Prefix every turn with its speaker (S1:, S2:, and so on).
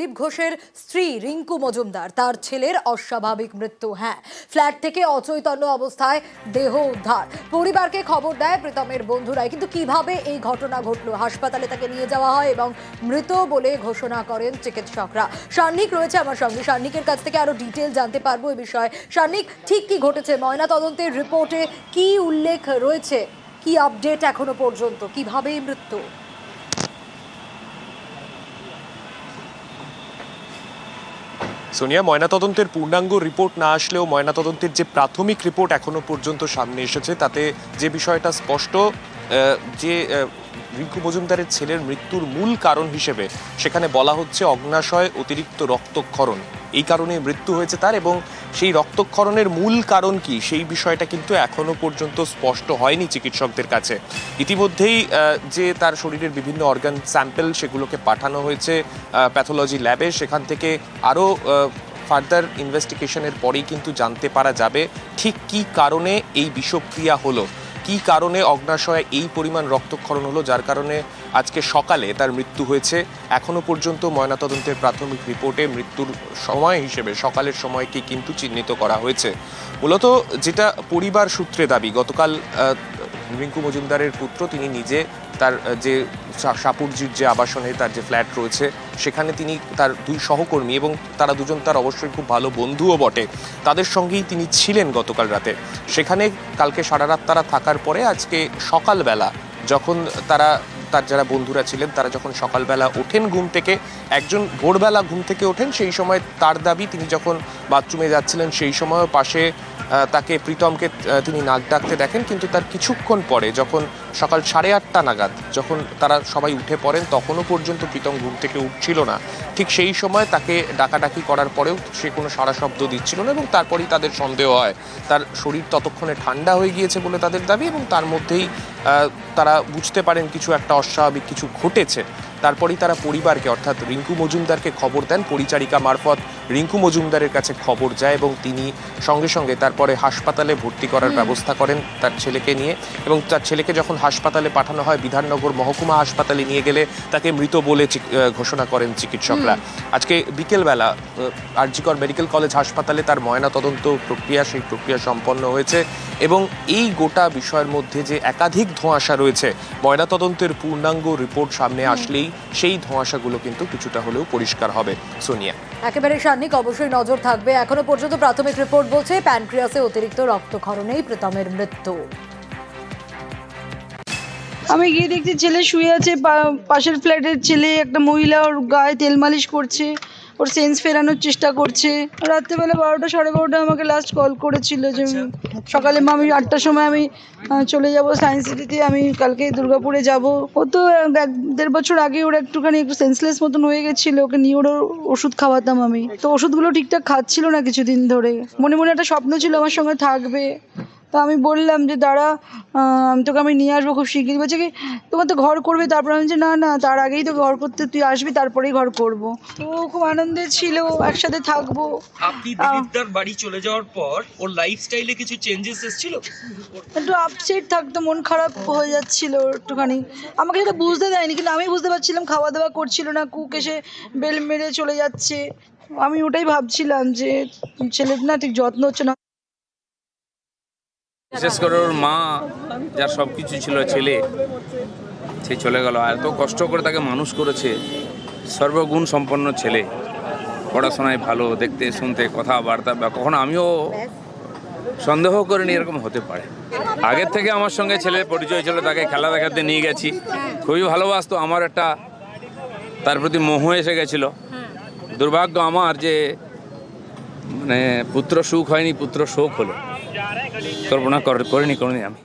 S1: দিলীপ ঘোষের স্ত্রী রিঙ্কু মজুমদার, তার ছেলের অস্বাভাবিক মৃত্যু হ্যাঁ। ফ্ল্যাট থেকে অচৈতন্য অবস্থায় দেহ উদ্ধার। পরিবারকে খবর দেয় প্রীতমের বন্ধুরাই, কিন্তু কীভাবে এই ঘটনা ঘটলো? হাসপাতালে তাকে নিয়ে যাওয়া হয় এবং মৃত বলে ঘোষণা করেন চিকিৎসকরা। সান্নিক রয়েছে আমার সঙ্গে। সান্নিকের কাছ থেকে আরও ডিটেল জানতে পারব এই বিষয়ে। সান্নিক, ঠিক কি ঘটেছে? ময়না তদন্তের রিপোর্টে কি উল্লেখ রয়েছে? কি আপডেট এখনও পর্যন্ত? কীভাবে মৃত্যু?
S2: সোনিয়া, ময়নাতদন্তের পূর্ণাঙ্গ রিপোর্ট না আসলেও ময়নাতদন্তের যে প্রাথমিক রিপোর্ট এখনও পর্যন্ত সামনে এসেছে, তাতে যে বিষয়টা স্পষ্ট যে রিঙ্কু মজুমদারের ছেলের মৃত্যুর মূল কারণ হিসেবে সেখানে বলা হচ্ছে অগ্নাশয় অতিরিক্ত রক্তক্ষরণ। এই কারণে মৃত্যু হয়েছে তার এবং সেই রক্তক্ষরণের মূল কারণ কি? সেই বিষয়টা কিন্তু এখনও পর্যন্ত স্পষ্ট হয়নি চিকিৎসকদের কাছে। ইতিমধ্যেই যে তার শরীরের বিভিন্ন অর্গান স্যাম্পল সেগুলোকে পাঠানো হয়েছে প্যাথোলজি ল্যাবে সেখান থেকে আরও ফার্দার ইনভেস্টিগেশনের পরেই কিন্তু জানতে পারা যাবে ঠিক কী কারণে এই বিষক্রিয়া হলো। কী কারণে অগ্নাশয়ে এই পরিমাণ রক্তক্ষরণ হলো? যার কারণে আজকে সকালে তার মৃত্যু হয়েছে। এখনও পর্যন্ত ময়নাতদন্তের প্রাথমিক রিপোর্টে মৃত্যুর সময় হিসেবে সকালের সময়কে কিন্তু চিহ্নিত করা হয়েছে। মূলত যেটা পরিবার সূত্রে দাবি, গতকাল রিঙ্কু মজুমদারের পুত্র, তিনি নিজে তার যে সাপুরজির যে আবাসনে তার যে ফ্ল্যাট রয়েছে, সেখানে তিনি তার দুই সহকর্মী এবং তারা দুজন তার অবশ্যই খুব ভালো বন্ধুও বটে। তাদের সঙ্গেই তিনি ছিলেন গতকাল রাতে। সেখানে কালকে সারা রাত তারা থাকার পরে আজকে সকালবেলা যখন তারা তার যারা বন্ধুরা ছিলেন, তারা যখন সকালবেলা ওঠেন ঘুম থেকে, একজন ভোরবেলা ঘুম থেকে ওঠেন, সেই সময় তার দাবি তিনি যখন বাথরুমে যাচ্ছিলেন, সেই সময় পাশে তাকে প্রীতমকে তিনি নাক ডাকতে দেখেন, কিন্তু তার কিছুক্ষণ পরে, যখন সকাল সাড়ে আটটা নাগাদ, যখন তারা সবাই উঠে পড়েন, তখনও পর্যন্ত প্রীতম ঘুম থেকে উঠছিল না। ঠিক সেই সময় তাকে ডাকাডাকি করার পরেও সে কোনো সারা শব্দ দিচ্ছিল না এবং তারপরেই তাদের সন্দেহ হয়। তার শরীর ততক্ষণে ঠান্ডা হয়ে গিয়েছে বলে তাদের দাবি এবং তার মধ্যেই তারা বুঝতে পারেন কিছু একটা অস্বাভাবিক কিছু ঘটেছে। তারপরেই তারা পরিবারকে, অর্থাৎ রিঙ্কু মজুমদারকে খবর দেন পরিচারিকা মারফত। রিঙ্কু মজুমদারের কাছে খবর যায় এবং তিনি সঙ্গে সঙ্গে তারপরে হাসপাতালে ভর্তি করার ব্যবস্থা করেন তার ছেলেকে নিয়ে এবং তার ছেলেকে যখন হাসপাতালে পাঠানো হয় বিধাননগর মহকুমা হাসপাতালে নিয়ে গেলে তাকে মৃত বলে ঘোষণা করেন চিকিৎসকরা। আজকে বিকেলবেলা আরজিকর মেডিকেল কলেজ হাসপাতালে তার ময়নাতদন্ত প্রক্রিয়া সেই প্রক্রিয়া সম্পন্ন হয়েছে এবং এই গোটা বিষয়ের মধ্যে যে একাধিক ধোঁয়াশা রয়েছে ময়নাতদন্তের পূর্ণাঙ্গ রিপোর্ট সামনে আসলেই সেই ধোঁয়াশাগুলো কিন্তু কিছুটা হলেও পরিষ্কার হবে। সোনিয়া।
S1: একেবারে সান্নিক অবশ্যই নজর থাকবে। এখনও পর্যন্ত প্রাথমিক রিপোর্ট বলছে প্যানক্রিয়াসে অতিরিক্ত রক্তক্ষরণেই প্রীতমের মৃত্যু।
S3: আমি গিয়ে দেখছি ছেলে শুয়ে আছে পাশের ফ্ল্যাটের ছেলে একটা মহিলা ওর গায়ে তেল মালিশ করছে। ওর সেন্স ফেরানোর চেষ্টা করছে। রাত্রেবেলা বারোটা সাড়ে বারোটা আমাকে লাস্ট কল করেছিল যে সকালে মা আমি আটটার সময় আমি চলে যাব সায়েন্স সিটিতে আমি কালকে দুর্গাপুরে যাব। ও তো এক দেড় বছর আগে ওর একটুখানি একটু সেন্সলেস মতন হয়ে গেছিল ওকে নিয়ে ওর ওষুধ খাওয়াতাম আমি। তো ওষুধগুলো ঠিকঠাক খাচ্ছিল না কিছুদিন ধরে। মনে মনে একটা স্বপ্ন ছিল আমার সঙ্গে থাকবে। তো আমি বললাম যে দাঁড়া আমি তোকে আমি নিয়ে আসব খুব শিগগিরই। বলছে কি তোমার তো ঘর করবে। তারপর আমি বলছি না না তার আগেই তো ঘর করতে তুই আসবি তারপরেই ঘর করব। তো খুব আনন্দে ছিল একসাথে থাকব।
S4: আপনি দিলীপদার বাড়ি চলে যাওয়ার পর ওর লাইফস্টাইলে কিছু চেঞ্জেস এসেছিল?
S3: একটু আপসেট থাকতো মন খারাপ হয়ে যাচ্ছিল একটুখানি। আমাকে সেটা বুঝতে দেয়নি কিন্তু আমি বুঝতে পারছিলাম খাওয়া দাওয়া করছিল না কুক এসে বেল মেরে চলে যাচ্ছে। আমি ওটাই ভাবছিলাম যে ছেলের না ঠিক যত্ন হচ্ছে না।
S5: বিশেষ করে ওর মা, যার সব কিছু ছিল, ছেলে, সে চলে গেল। এত কষ্ট করে তাকে মানুষ করেছে। সর্বগুণ সম্পন্ন ছেলে। পড়াশোনায় ভালো, দেখতে, শুনতে, কথাবার্তা, বা কখনো আমিও সন্দেহ করিনি এরকম হতে পারে। আগের থেকে আমার সঙ্গে ছেলের পরিচয় ছিল, তাকে খেলা দেখাতে নিয়ে গেছি। খুবই ভালোবাসতো। আমার একটা তার প্রতি মোহ এসে গেছিল। দুর্ভাগ্য আমার যে মানে পুত্র সুখ হয়নি, পুত্র শোক হলো। কল্পনা কর- করিনি কোনোদিন আমি